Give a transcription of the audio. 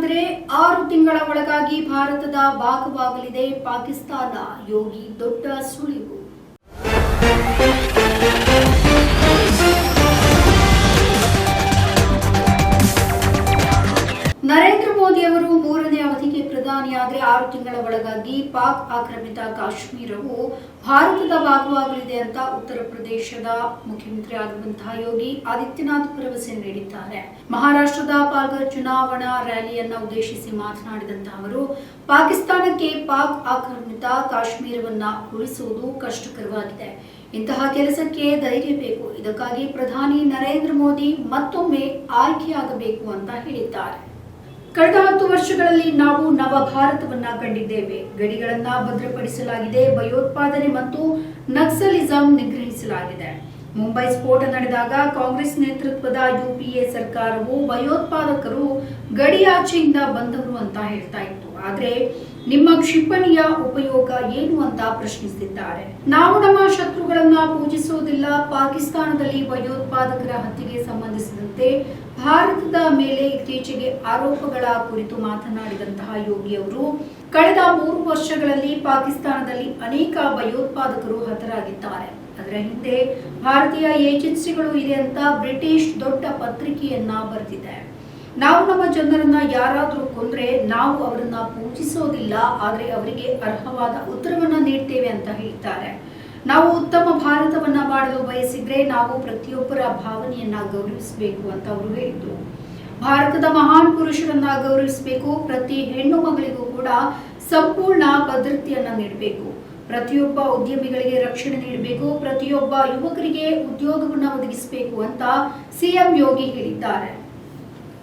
ಆದರೆ ಆರು ತಿಂಗಳ ಒಳಗಾಗಿ ಭಾರತದ ಭಾಗವಾಗಲಿದೆ ಪಾಕಿಸ್ತಾನ ಯೋಗಿ ದೊಡ್ಡ ಸುಳಿವು. ಪ್ರಧಾನಿಯಾದರೆ ಆರು ತಿಂಗಳ ಒಳಗಾಗಿ ಪಾಕ್ ಆಕ್ರಮಿತ ಕಾಶ್ಮೀರವು ಭಾರತದ ಭಾಗವಾಗಲಿದೆ ಅಂತ ಉತ್ತರ ಪ್ರದೇಶದ ಮುಖ್ಯಮಂತ್ರಿ ಆಗುವಂತಹ ಯೋಗಿ ಆದಿತ್ಯನಾಥ್ ಭರವಸೆ ನೀಡಿದ್ದಾರೆ. ಮಹಾರಾಷ್ಟ್ರದ ಪಾಲ್ಗರ್ ಚುನಾವಣಾ ರ್ಯಾಲಿಯನ್ನ ಉದ್ದೇಶಿಸಿ ಮಾತನಾಡಿದಂತಹ ಅವರು, ಪಾಕಿಸ್ತಾನಕ್ಕೆ ಪಾಕ್ ಆಕ್ರಮಿತ ಕಾಶ್ಮೀರವನ್ನ ಉಳಿಸುವುದು ಕಷ್ಟಕರವಾಗಿದೆ. ಇಂತಹ ಕೆಲಸಕ್ಕೆ ಧೈರ್ಯ ಬೇಕು. ಇದಕ್ಕಾಗಿ ಪ್ರಧಾನಿ ನರೇಂದ್ರ ಮೋದಿ ಮತ್ತೊಮ್ಮೆ ಆಯ್ಕೆಯಾಗಬೇಕು ಅಂತ ಹೇಳಿದ್ದಾರೆ. ಕಳೆದ ಹತ್ತು ವರ್ಷಗಳಲ್ಲಿ ನಾವು ನವ ಭಾರತವನ್ನ ಕಂಡಿದ್ದೇವೆ. ಗಡಿಗಳನ್ನ ಭದ್ರಪಡಿಸಲಾಗಿದೆ. ಭಯೋತ್ಪಾದನೆ ಮತ್ತು ನಕ್ಸಲಿಸಂ ನಿಗ್ರಹಿಸಲಾಗಿದೆ. ಮುಂಬೈ ಸ್ಫೋಟ ನಡೆದಾಗ ಕಾಂಗ್ರೆಸ್ ನೇತೃತ್ವದ ಯುಪಿಎ ಸರ್ಕಾರವು ಭಯೋತ್ಪಾದಕರು ಗಡಿಯಾಚೆಯಿಂದ ಬಂದವರು ಅಂತ ಹೇಳ್ತಾ ಆದ್ರೆ ನಿಮ್ಮ ಕ್ಷಿಪಣಿಯ ಉಪಯೋಗ ಏನು ಅಂತ ಪ್ರಶ್ನಿಸಿದ್ದಾರೆ. ನಾವು ನಮ್ಮ ಶತ್ರುಗಳನ್ನ ಪೂಜಿಸುವುದಿಲ್ಲ. ಪಾಕಿಸ್ತಾನದಲ್ಲಿ ಭಯೋತ್ಪಾದಕರ ಹತ್ಯೆಗೆ ಸಂಬಂಧಿಸಿದಂತೆ ಭಾರತದ ಮೇಲೆ ಇತ್ತೀಚೆಗೆ ಆರೋಪಗಳ ಕುರಿತು ಮಾತನಾಡಿದಂತಹ ಯೋಗಿ ಅವರು, ಕಳೆದ ಮೂರು ವರ್ಷಗಳಲ್ಲಿ ಪಾಕಿಸ್ತಾನದಲ್ಲಿ ಅನೇಕ ಭಯೋತ್ಪಾದಕರು ಹತರಾಗಿದ್ದಾರೆ. ಅದರ ಹಿಂದೆ ಭಾರತೀಯ ಏಜೆನ್ಸಿಗಳು ಇದೆ ಅಂತ ಬ್ರಿಟಿಷ್ ದೊಡ್ಡ ಪತ್ರಿಕೆಯನ್ನ ಬರೆದಿದೆ ನಾವು ನಮ್ಮ ಜನರನ್ನ ಯಾರಾದರೂ ಕೊಂದ್ರೆ ನಾವು ಅವರನ್ನ ಪೂಜಿಸೋದಿಲ್ಲ, ಆದರೆ ಅವರಿಗೆ ಅರ್ಹವಾದ ಉತ್ತರವನ್ನ ನೀಡ್ತೇವೆ ಅಂತ ಹೇಳ್ತಾರೆ. ನಾವು ಉತ್ತಮ ಭಾರತವನ್ನ ಮಾಡಲು ಬಯಸಿದ್ರೆ ನಾವು ಪ್ರತಿಯೊಬ್ಬರ ಭಾವನೆಯನ್ನ ಗೌರವಿಸಬೇಕು ಅಂತ ಅವರು ಹೇಳಿದ್ರು. ಭಾರತದ ಮಹಾನ್ ಪುರುಷರನ್ನ ಗೌರವಿಸಬೇಕು, ಪ್ರತಿ ಹೆಣ್ಣು ಮಗಳಿಗೂ ಕೂಡ ಸಂಪೂರ್ಣ ಭದ್ರತೆಯನ್ನ ನೀಡಬೇಕು. ಪ್ರತಿಯೊಬ್ಬ ಉದ್ಯಮಿಗಳಿಗೆ ರಕ್ಷಣೆ ನೀಡಬೇಕು, ಪ್ರತಿಯೊಬ್ಬ ಯುವಕರಿಗೆ ಉದ್ಯೋಗವನ್ನ ಒದಗಿಸಬೇಕು ಅಂತ ಸಿಎಂ ಯೋಗಿ ಹೇಳಿದ್ದಾರೆ.